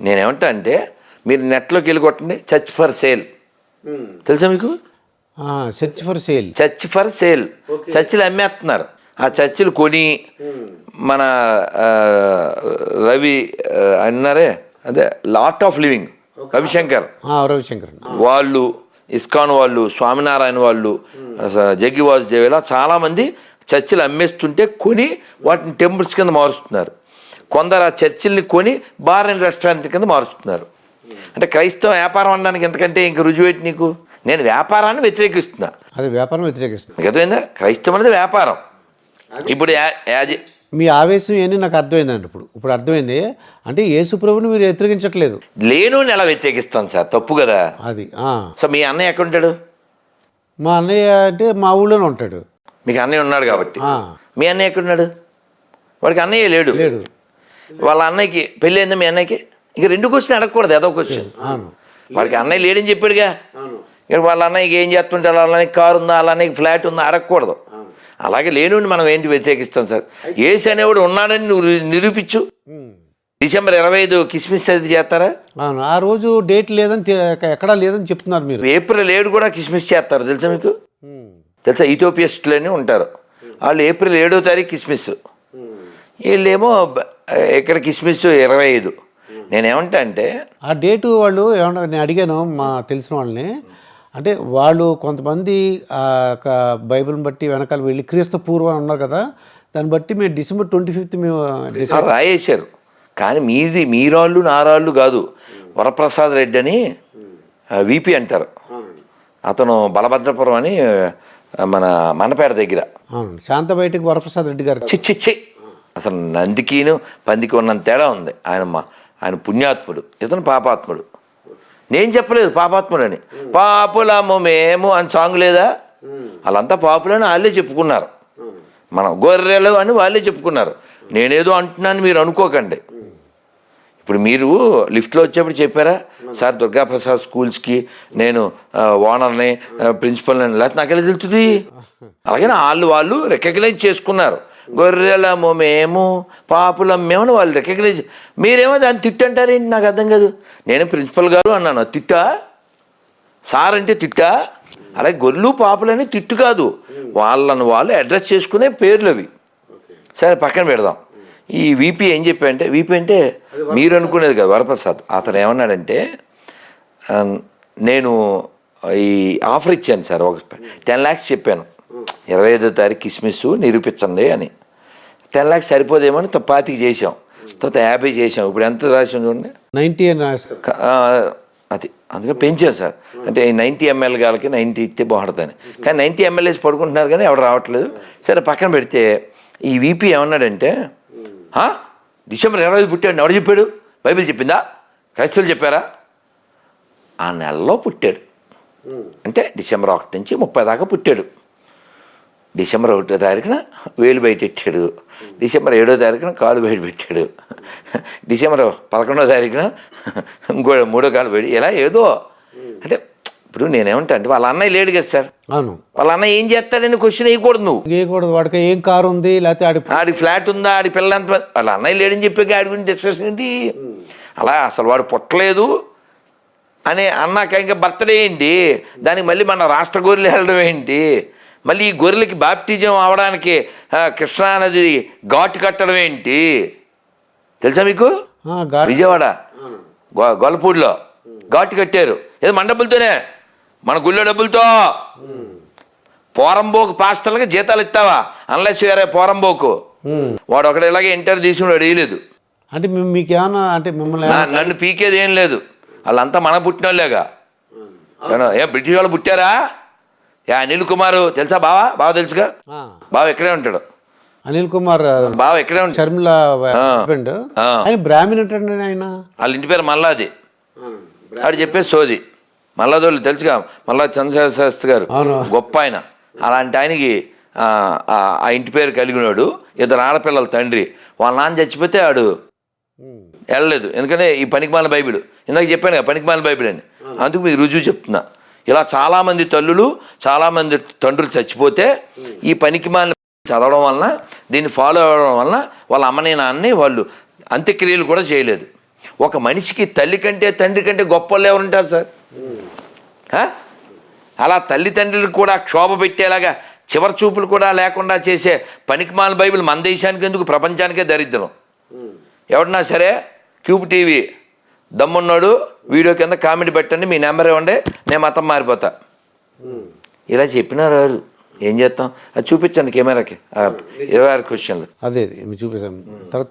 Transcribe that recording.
నేనేమంటా అంటే మీరు నెట్లోకి వెళ్ళి కొట్టండి చర్చ్ ఫర్ సేల్ తెలుసా మీకు? Search for sale church for sale చర్చిలు అమ్మేస్తున్నారు. ఆ చర్చిలు కొని మన ఆ, రవి అన్నారే అదే art of living Ravishankar. Ravishankar వాళ్ళు ఇస్కాన్ వాళ్ళు స్వామినారాయణ వాళ్ళు అస- జగ్గి వాసుదేవ్ ఇలా చాలామంది చర్చిలు అమ్మేస్తుంటే కొని వాటిని టెంపుల్స్ కింద మారుస్తున్నారు. కొందరు ఆ చర్చిల్ని కొని బార్ అండ్ రెస్టారెంట్ కింద మారుస్తున్నారు. అంటే క్రైస్తవ వ్యాపారం అనడానికి ఎంతకంటే ఇంక రుజువేటి నీకు? నేను వ్యాపారాన్ని వ్యతిరేకిస్తున్నా. అది వ్యాపారం వ్యతిరేకిస్తుంది. మీకు అర్థమైందా? క్రైస్తవం అనేది వ్యాపారం. ఇప్పుడు యా- యాజ- మీ ఆవేశం ఏంటి నాకు అర్థమైందండి ఇప్పుడు. ఇప్పుడు అర్థమైంది అంటే యేసు ప్రభుని మీరు వ్యతిరేకించట్లేదు. లేనోని ఎలా వ్యతిరేకిస్తాను సార్ తప్పు కదా? అది ఆ. సో మీ అన్నయ్య ఎక్కడ ఉంటాడు? మా అన్నయ్య అంటే మా ఊళ్ళోనే ఉంటాడు. మీకు అన్నయ్య ఉన్నాడు కాబట్టి. మీ అన్నయ్య ఎక్కడున్నాడు వాడికి అన్నయ్య లేడు. లేడు. వాళ్ళ అన్నయ్యకి పెళ్ళి అయిందా మీ అన్నయ్యకి? ఇక రెండు క్వశ్చన్ అడగకూడదు ఏదో క్వశ్చన్ వాడికి అన్నయ్య లేడని చెప్పాడుగా. ఇక వాళ్ళ అన్నయ్యకి ఏం చేస్తుంటారు? వాళ్ళ అన్నయ్యకి కారు ఉందా? వాళ్ళ అన్నయ్యకి ఫ్లాట్ ఉందా? అడగకూడదు. అలాగే లేనివాడిని మనం ఏంటి వ్యతిరేకిస్తాం సార్? ఏసు అనేవాడు ఉన్నాడని నువ్వు నిరూపించు. డిసెంబర్ ఇరవై ఐదు కిస్మిస్ అది చేస్తారా? అవును. ఆ రోజు డేట్ లేదని ఎక్కడా లేదని చెప్తున్నారు మీరు. ఏప్రిల్ ఏడు కూడా కిస్మిస్ చేస్తారు. తెలుసా మీకు. తెలుసా? ఇథోపియస్టులు అని ఉంటారు వాళ్ళు ఏప్రిల్ ఏడో తారీఖు కిస్మిస్ వీళ్ళేమో ఇక్కడ కిస్మిస్ ఇరవై ఐదు. నేనేమంటా అంటే ఆ డేటు వాళ్ళు ఏమన్నా నేను అడిగాను మా తెలిసిన వాళ్ళని అంటే వాళ్ళు కొంతమంది ఆ యొక్క బైబిల్ని బట్టి వెనకాల వెళ్ళి క్రీస్తు పూర్వం ఉన్నారు కదా దాన్ని బట్టి మేము డిసెంబర్ ట్వంటీ ఫిఫ్త్ మేము రాయేశారు. కానీ మీది మీరాళ్ళు నారాళ్ళు కాదు. వరప్రసాద్ రెడ్డి అని విపి అంటారు. అతను బలభద్రపురం అని మన మనపేట దగ్గర. అవును శాంత బయటకు వరప్రసాద్ రెడ్డి గారు. చిచ్చిచ్చి అసలు నందికిను పందికి ఉన్నంత తేడా ఉంది. ఆయన మా- ఆయన పుణ్యాత్ముడు ఇతను పాపాత్ముడు. నేను చెప్పలేదు పాపాత్ముడు అని పాపులము మేము అని సాంగ్ లేదా? వాళ్ళంతా పాపులని వాళ్ళే చెప్పుకున్నారు. మనం గొర్రెలు అని వాళ్ళే చెప్పుకున్నారు. నేనేదో అంటున్నాను మీరు అనుకోకండి. ఇప్పుడు మీరు లిఫ్ట్లో వచ్చేప్పుడు చెప్పారా? సార్ దుర్గాప్రసాద్ స్కూల్స్కి నేను ఓనర్ని ప్రిన్సిపల్ని లేకపోతే నాకు ఎలా తెలుస్తుంది? అలాగే వాళ్ళు వాళ్ళు రికగ్నైజ్ చేసుకున్నారు. గొర్రెలము మేము పాపులం మేము అని వాళ్ళు రికగ్నైజ్ మీరేమో దాన్ని తిట్టు అంటారేంటి నాకు అర్థం కాదు. నేను ప్రిన్సిపల్ గారు అన్నాను తిట్టా? సార్ అంటే తిట్టా? అలాగే గొర్రెలు పాపులని తిట్టు కాదు. వాళ్ళను వాళ్ళు అడ్రస్ చేసుకునే పేర్లు అవి. సరే పక్కన పెడదాం. ఈ వీపీ ఏం చెప్పాడంటే వీపీ అంటే మీరు అనుకునేది కదా వరప్రసాద్. అతను ఏమన్నాడంటే నేను ఈ ఆఫర్ ఇచ్చాను సార్ ఒక టెన్ ల్యాక్స్ చెప్పాను. ఇరవై ఐదో తారీఖు కిస్మిస్ నిరూపించండి అని. టెన్ ల్యాక్స్ సరిపోదేమని త- పాతికి చేసాం తర్వాత యాభై చేసాం ఇప్పుడు ఎంత రాసాం చూడండి? ఆ, అది అందుకని పెంచారు సార్. అంటే నైంటీ ఎంఎల్ గాలకి నైంటీ ఇస్తే బాగుంటుందని. కానీ నైంటీ ఎంఎల్ఏస్ పడుకుంటున్నారు కానీ ఎవరు రావట్లేదు. సరే పక్కన పెడితే ఈ వీపీ ఏమన్నాడంటే "హా? డిసెంబర్ ఇరవై ఐదు పుట్టాడు. ఎవడు చెప్పాడు? బైబిల్ చెప్పిందా? క్రైస్తవులు చెప్పారా? ఆ నెలలో పుట్టాడు. అంటే డిసెంబర్ ఒకటి నుంచి ముప్పై దాకా పుట్టాడు. డిసెంబర్ ఒకటో తారీఖున వేలు బయట పెట్టాడు. డిసెంబర్ ఏడో తారీఖున కాలు బయట పెట్టాడు. డిసెంబర్ పదకొండో తారీఖున ఇంకో మూడో కాలు బయట ఇలా ఏదో. అంటే ఇప్పుడు నేనేమంటా అంటే వాళ్ళ అన్నయ్య లేడు కదా సార్. అవును. వాళ్ళ అన్నయ్య ఏం చేస్తాడని క్వశ్చన్ వేయకూడదు నువ్వు. వేయకూడదు వాడికి ఏం కారు ఉంది లేకపోతే ఆడి ఆడి ఫ్లాట్ ఉందా ఆడి పిల్ల ఎంత వాళ్ళ అన్నయ్య లేడని చెప్పి ఆడి గురించి డిస్కషన్ ఏంటి? అలా అసలు వాడు పుట్టలేదు అని అన్నాక ఇంకా బర్త్డే ఏంటి? దానికి మళ్ళీ మన రాష్ట్ర గొర్రెలు వెళ్ళడం ఏంటి? మళ్ళీ ఈ గొర్రెలకి బాప్టిజం అవడానికి ఆ, కృష్ణా నది ఘాటు కట్టడం ఏంటి? తెలుసా మీకు? విజయవాడ గొల్లపూడిలో ఘాటు కట్టారు. ఏదో మన డబ్బులతోనే మన గుళ్ళో డబ్బులతో. పోరంబోకు పాస్టర్లకి జీతాలు ఇస్తావా? అన్లెస్ వేరే పోరంబోకు. వాడు ఒకడు ఇలాగే ఇంటర్ తీసుకున్నాడు వేయలేదు. అంటే మేము మీకు ఏమన్నా అంటే మిమ్మల్ని నన్ను పీకేది ఏం లేదు. వాళ్ళంతా మన పుట్టిన వాళ్ళేగా ఏమన్నా, ఏ బ్రిటిష్ వాళ్ళు పుట్టారా? ఏ అనిల్ కుమార్ తెలుసా బావా? బావ తెలుసుగా? బావ ఇక్కడే ఉంటాడు? అనిల్ కుమార్ బావ ఇక్కడే ఉంటాడు? షర్మిల హస్బెండ్ ఆ. ఆయన బ్రాహ్మణ్ ఏంటండి ఆయన. వాళ్ళ ఇంటి పేరు మల్లాది. ఆడు చెప్పేసి సోది. మల్లాదోళ్ళు తెలుసుగా మల్లా చంద్రశేఖర శాస్త్రి గారు. గొప్ప ఆయన. అలాంటి ఆయనకి ఆ, ఇంటి పేరు కలిగినాడు ఇద్దరు ఆడపిల్లల తండ్రి. వాళ్ళ నాన్న చచ్చిపోతే ఆడు. వెళ్ళలేదు. ఎందుకంటే ఈ పనికిమాల బైబిల్. ఇందాక చెప్పాను కదా పనికిమాల బైబిల్ అని. అందుకు మీకు రుజువు చెప్తున్నా. ఇలా చాలామంది తల్లులు చాలామంది తండ్రులు చచ్చిపోతే ఈ పనికిమాల చదవడం వలన దీన్ని ఫాలో అవ్వడం వలన వాళ్ళ అమ్మని నాన్నని వాళ్ళు అంత్యక్రియలు కూడా చేయలేదు. ఒక మనిషికి తల్లి కంటే తండ్రి కంటే గొప్ప వాళ్ళు ఎవరు ఉంటారు సార్? అలా తల్లిదండ్రులకు కూడా క్షోభ పెట్టేలాగా చివరి చూపులు కూడా లేకుండా చేసే పనికిమాల బైబిల్ మన దేశానికి ఎందుకు ప్రపంచానికే దరిద్రం? ఎవడన్నా సరే క్యూబ్ టీవీ దమ్మున్నాడు వీడియో కింద కామెంట్ పెట్టండి మీ నెంబర్ ఇవ్వండి నేను మతం మారిపోతా. ఇలా చెప్పినారు వారు ఏం చేస్తాం? అది చూపించండి కెమెరాకి. ఇరవై ఆరు క్వశ్చన్లు. అదే చూపిస్తాను తర్వాత